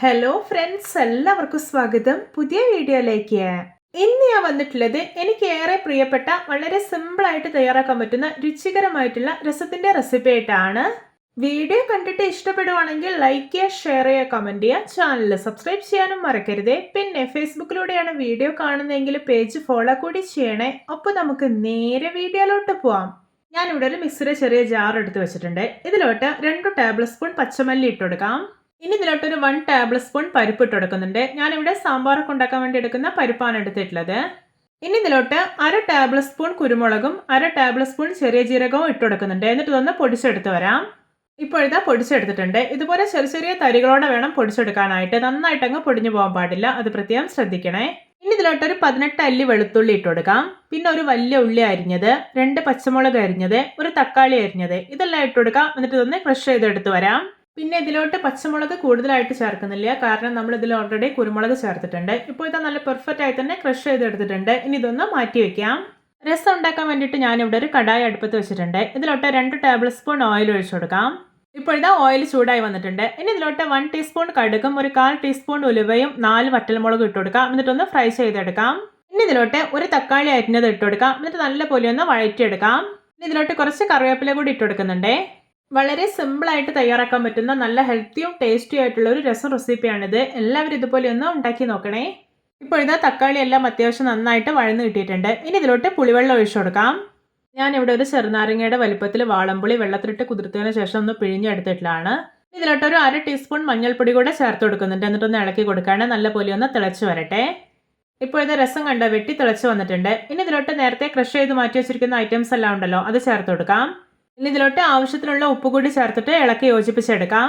Hello friends എല്ലാവർക്കും സ്വാഗതം. പുതിയ വീഡിയോയിലേക്ക്. ഇന്ന് ഞാൻ വന്നിട്ടുള്ളത് എനിക്ക് ഏറെ പ്രിയപ്പെട്ട വളരെ സിമ്പിൾ ആയിട്ട് തയ്യാറാക്കാൻ പറ്റുന്ന രുചികരമായിട്ടുള്ള രസത്തിന്റെ റെസിപ്പി ആയിട്ടാണ്. വീഡിയോ കണ്ടിട്ട് ഇഷ്ടപ്പെടുവാണെങ്കിൽ ലൈക്ക് ചെയ്യുക ഷെയർ ചെയ്യുക കമന്റ് ചെയ്യുക. ചാനൽ സബ്സ്ക്രൈബ് ചെയ്യാനും മറക്കരുതേ. പിന്നെ ഫേസ്ബുക്കിലൂടെയാണ് വീഡിയോ കാണുന്നതെങ്കിൽ പേജ് ഫോളോ കൂടി ചെയ്യണേ. അപ്പോൾ നമുക്ക് നേരെ വീഡിയോയിലോട്ട് പോവാം. ഞാനിവിടെ ഒരു മിക്സിയുടെ ചെറിയ ജാർ എടുത്ത് വെച്ചിട്ടുണ്ട്. ഇതിലോട്ട് രണ്ട് ടേബിൾ സ്പൂൺ പച്ചമല്ലി ഇട്ട് കൊടുക്കാം. ഇനി ഇതിലോട്ടൊരു വൺ ടേബിൾ സ്പൂൺ പരിപ്പ് ഇട്ട് കൊടുക്കുന്നുണ്ട്. ഞാനിവിടെ സാമ്പാറൊക്കെ ഉണ്ടാക്കാൻ വേണ്ടി എടുക്കുന്ന പരിപ്പാണ് എടുത്തിട്ടുള്ളത്. ഇനി ഇതിലോട്ട് അര ടേബിൾ സ്പൂൺ കുരുമുളകും അര ടേബിൾ സ്പൂൺ ചെറിയ ജീരകവും ഇട്ട് കൊടുക്കുന്നുണ്ട്. എന്നിട്ട് ഇതൊന്ന് പൊടിച്ചെടുത്ത് വരാം. ഇപ്പോഴത്തെ പൊടിച്ചെടുത്തിട്ടുണ്ട്. ഇതുപോലെ ചെറിയ ചെറിയ തരികളോടെ വേണം പൊടിച്ചെടുക്കാനായിട്ട്. നന്നായിട്ട് അങ്ങ് പൊടിഞ്ഞു പോകാൻ പാടില്ല. അത് പ്രത്യേകം ശ്രദ്ധിക്കണേ. ഇനി ഇതിലോട്ട് ഒരു പതിനെട്ട് അല്ലി വെളുത്തുള്ളി ഇട്ട് കൊടുക്കാം. പിന്നെ ഒരു വലിയ ഉള്ളി അരിഞ്ഞത് രണ്ട് പച്ചമുളക് അരിഞ്ഞത് ഒരു തക്കാളി അരിഞ്ഞത്. ഇതെല്ലാം ഇട്ട് കൊടുക്കാം. എന്നിട്ട് ഇതൊന്ന് ക്രഷ് ചെയ്തെടുത്ത് വരാം. പിന്നെ ഇതിലോട്ട് പച്ചമുളക് കൂടുതലായിട്ട് ചേർക്കുന്നില്ല. കാരണം നമ്മൾ ഇതിൽ ഓൾറെഡി കുരുമുളക് ചേർത്തിട്ടുണ്ട്. ഇപ്പോൾ ഇത് നല്ല പെർഫെക്റ്റ് ആയി തന്നെ ക്രഷ് ചെയ്തെടുത്തിട്ടുണ്ട്. ഇനി ഇതൊന്ന് മാറ്റി വെക്കാം. രസം ഉണ്ടാക്കാൻ വേണ്ടിയിട്ട് ഞാനിവിടെ ഒരു കടായി അടുപ്പത്ത് വെച്ചിട്ടുണ്ട്. ഇതിലോട്ട് രണ്ട് ടേബിൾ സ്പൂൺ ഓയിൽ ഒഴിച്ചു കൊടുക്കാം. ഇപ്പോൾ ഇതാ ഓയിൽ ചൂടായി വന്നിട്ടുണ്ട്. ഇനി ഇതിലോട്ട് വൺ ടീസ്പൂൺ കടുകും ഒരു കാൽ ടീസ്പൂൺ ഉലുവയും നാല് വറ്റൽമുളകും ഇട്ട് കൊടുക്കാം. എന്നിട്ടൊന്ന് ഫ്രൈ ചെയ്തെടുക്കാം. ഇനി ഇതിലോട്ട് ഒരു തക്കാളി അരിഞ്ഞത് ഇട്ട് കൊടുക്കാം. എന്നിട്ട് നല്ലപോലെ ഒന്ന് വഴറ്റിയെടുക്കാം. ഇനി ഇതിലോട്ട് കുറച്ച് കറിവേപ്പില കൂടി ഇട്ട് കൊടുക്കുന്നുണ്ട്. വളരെ സിമ്പിളായിട്ട് തയ്യാറാക്കാൻ പറ്റുന്ന നല്ല ഹെൽത്തിയും ടേസ്റ്റി ആയിട്ടുള്ള ഒരു രസം റെസിപ്പിയാണിത് എല്ലാവരും ഇതുപോലെ ഒന്ന് ഉണ്ടാക്കി നോക്കണേ. ഇപ്പോൾ ഇതാ തക്കാളി എല്ലാം അത്യാവശ്യം നന്നായിട്ട് വഴന്ന് കിട്ടിയിട്ടുണ്ട്. ഇനി ഇതിലോട്ട് പുളിവെള്ളം ഒഴിച്ചു കൊടുക്കാം. ഞാൻ ഇവിടെ ഒരു ചെറുനാരങ്ങയുടെ വലുപ്പത്തിൽ വാളംപുളി വെള്ളത്തിലിട്ട് കുതിർത്തതിന് ശേഷം ഒന്ന് പിഴിഞ്ഞെടുത്തിട്ടുള്ളതാണ്. ഇതിലോട്ട് ഒരു അര ടീസ്പൂൺ മഞ്ഞൾപ്പൊടി കൂടെ ചേർത്ത് കൊടുക്കുന്നുണ്ട്. എന്നിട്ടൊന്ന് ഇളക്കി കൊടുക്കാണ് നല്ല പോലെ ഒന്ന് തിളച്ച് വരട്ടെ. ഇപ്പോൾ ഇത് രസം കണ്ട? വെട്ടി തിളച്ച് വന്നിട്ടുണ്ട്. ഇനി ഇതിലോട്ട് നേരത്തെ ക്രഷ് ചെയ്ത് മാറ്റി വെച്ചിരിക്കുന്ന ഐറ്റംസ് എല്ലാം ഉണ്ടല്ലോ അത് ചേർത്ത് കൊടുക്കാം. ഇനി ഇതിലോട്ട് ആവശ്യത്തിനുള്ള ഉപ്പ് കൂടി ചേർത്തിട്ട് ഇളക്കി യോജിപ്പിച്ചെടുക്കാം.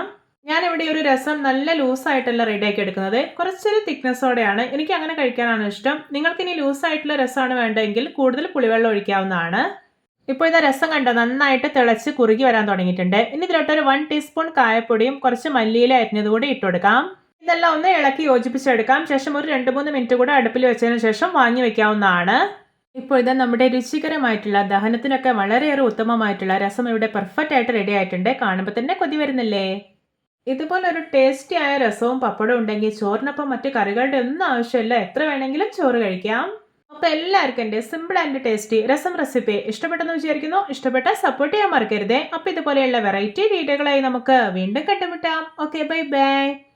ഞാനിവിടെ ഒരു രസം നല്ല ലൂസായിട്ടല്ല റെഡിയാക്കി എടുക്കുന്നത്. കുറച്ചൊരു തിക്നെസ്സോടെയാണ്. എനിക്ക് അങ്ങനെ കഴിക്കാനാണ് ഇഷ്ടം. നിങ്ങൾക്ക് ഇനി ലൂസായിട്ടുള്ള രസമാണ് വേണ്ടതെങ്കിൽ കൂടുതൽ പുളിവെള്ളം ഒഴിക്കാവുന്നതാണ്. ഇപ്പോൾ ഇതാ രസം കണ്ടോ? നന്നായിട്ട് തിളച്ച് കുറുകി വരാൻ തുടങ്ങിയിട്ടുണ്ട്. ഇനി ഇതിലോട്ട് ഒരു വൺ ടീസ്പൂൺ കായപ്പൊടിയും കുറച്ച് മല്ലിയില അരിഞ്ഞത് കൂടി ഇട്ട് കൊടുക്കാം. ഇതെല്ലാം ഒന്ന് ഇളക്കി യോജിപ്പിച്ചെടുക്കാം. ശേഷം ഒരു രണ്ട് മൂന്ന് മിനിറ്റ് കൂടെ അടുപ്പിൽ വെച്ചതിന് ശേഷം വാങ്ങി വെക്കാവുന്നതാണ്. ഇപ്പോൾ ഇത് നമ്മുടെ രുചികരമായിട്ടുള്ള ദഹനത്തിനൊക്കെ വളരെയേറെ ഉത്തമമായിട്ടുള്ള രസം ഇവിടെ പെർഫെക്റ്റ് ആയിട്ട് റെഡി ആയിട്ടുണ്ട്. കാണുമ്പോൾ തന്നെ കൊതി വരുന്നില്ലേ? ഇതുപോലെ ഒരു ടേസ്റ്റി ആയ രസവും പപ്പടവും ഉണ്ടെങ്കിൽ ചോറിനൊപ്പം മറ്റു കറികളുടെ ഒന്നും ആവശ്യമില്ല. എത്ര വേണമെങ്കിലും ചോറ് കഴിക്കാം. അപ്പോൾ എല്ലാവർക്കും എന്റെ simple and tasty rasam recipe ഇഷ്ടപ്പെട്ടെന്ന് വിചാരിക്കുന്നു. ഇഷ്ടപ്പെട്ട സപ്പോർട്ട് ചെയ്യാൻ മറക്കരുതേ. അപ്പോൾ ഇതുപോലെയുള്ള വെറൈറ്റി വീഡിയോകളായി നമുക്ക് വീണ്ടും കണ്ടുമുട്ടാം. Okay bye bye